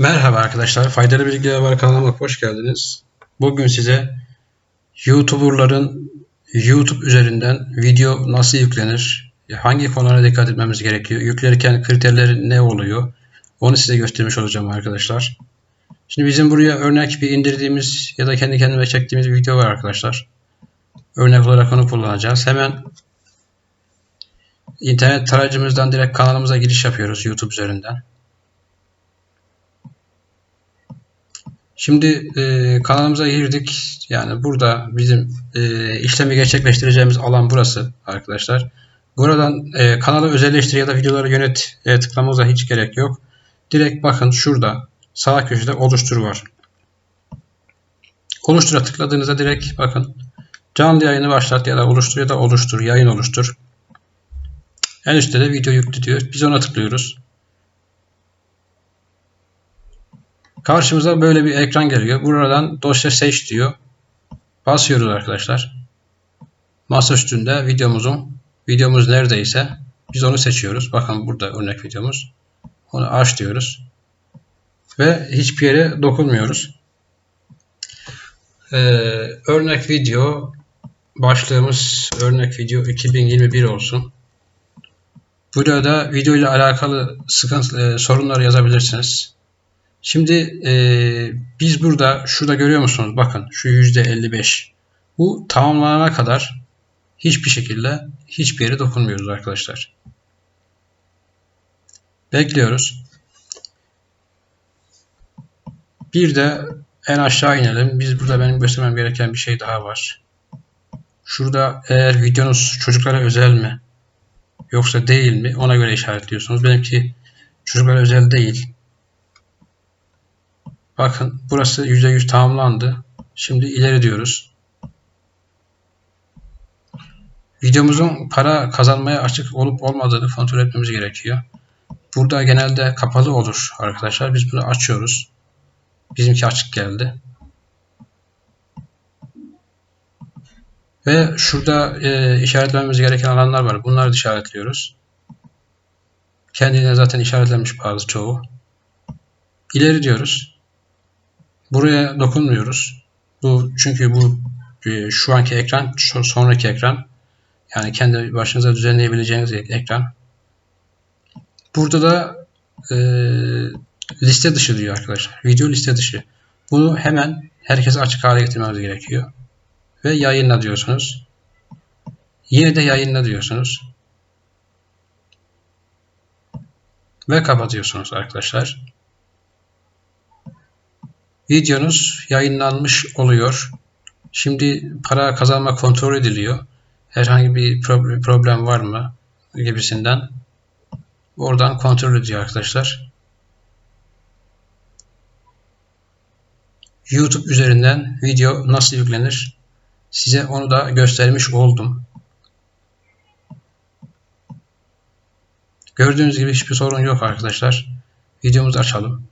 Merhaba arkadaşlar, Faydalı Bilgiler Var kanalıma hoş geldiniz. Bugün size YouTuber'ların YouTube üzerinden video nasıl yüklenir, hangi konulara dikkat etmemiz gerekiyor, yüklerken kriterleri ne oluyor, onu size göstermiş olacağım arkadaşlar. Şimdi bizim buraya örnek bir indirdiğimiz ya da kendi kendime çektiğimiz bir video var arkadaşlar. Örnek olarak onu kullanacağız. Hemen internet tarayıcımızdan direkt kanalımıza giriş yapıyoruz YouTube üzerinden. Şimdi e, kanalımıza girdik. Yani burada bizim e, işlemi gerçekleştireceğimiz alan burası arkadaşlar. Buradan e, kanalı özelleştir ya da videoları yönet e, tıklamamıza hiç gerek yok. Direkt bakın şurada sağ köşede oluştur var. Oluştura tıkladığınızda direkt bakın canlı yayını başlat ya da oluştur ya da oluştur yayın oluştur. En üstte de video yüklü diyor. Biz ona tıklıyoruz. Karşımıza böyle bir ekran geliyor. Buradan dosya seç diyor. Basıyoruz arkadaşlar. Masa üstünde videomuzun videomuz neredeyse biz onu seçiyoruz. Bakın burada örnek videomuz. Onu aç diyoruz. Ve hiçbir yere dokunmuyoruz. Ee, örnek video başlığımız örnek video 2021 olsun. Burada video ile alakalı sıkıntı, e, sorunlar yazabilirsiniz. Şimdi e, biz burada şurada görüyor musunuz? Bakın şu yüzde 55. Bu tamamlanana kadar hiçbir şekilde hiçbir yere dokunmuyoruz arkadaşlar. Bekliyoruz. Bir de en aşağı inelim. Biz burada benim göstermem gereken bir şey daha var. Şurada eğer videonuz çocuklara özel mi yoksa değil mi ona göre işaretliyorsunuz. Benimki çocuklara özel değil. Bakın burası %100 tamamlandı. Şimdi ileri diyoruz. Videomuzun para kazanmaya açık olup olmadığını kontrol etmemiz gerekiyor. Burada genelde kapalı olur arkadaşlar. Biz bunu açıyoruz. Bizimki açık geldi. Ve şurada e, işaretlememiz gereken alanlar var. Bunları da işaretliyoruz. Kendine zaten işaretlenmiş bazı çoğu. İleri diyoruz. Buraya dokunmuyoruz. Bu çünkü bu e, şu anki ekran sonraki ekran. Yani kendi başınıza düzenleyebileceğiniz ekran. Burada da e, liste dışı diyor arkadaşlar. Video liste dışı. Bunu hemen herkese açık hale getirmemiz gerekiyor. Ve yayınla diyorsunuz. Yine de yayınla diyorsunuz. Ve kapatıyorsunuz arkadaşlar videonuz yayınlanmış oluyor. Şimdi para kazanma kontrol ediliyor. Herhangi bir problem var mı gibisinden. Oradan kontrol ediyor arkadaşlar. YouTube üzerinden video nasıl yüklenir? Size onu da göstermiş oldum. Gördüğünüz gibi hiçbir sorun yok arkadaşlar. Videomuzu açalım.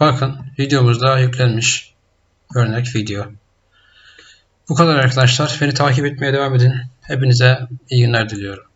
Bakın videomuzda yüklenmiş. Örnek video. Bu kadar arkadaşlar. Beni takip etmeye devam edin. Hepinize iyi günler diliyorum.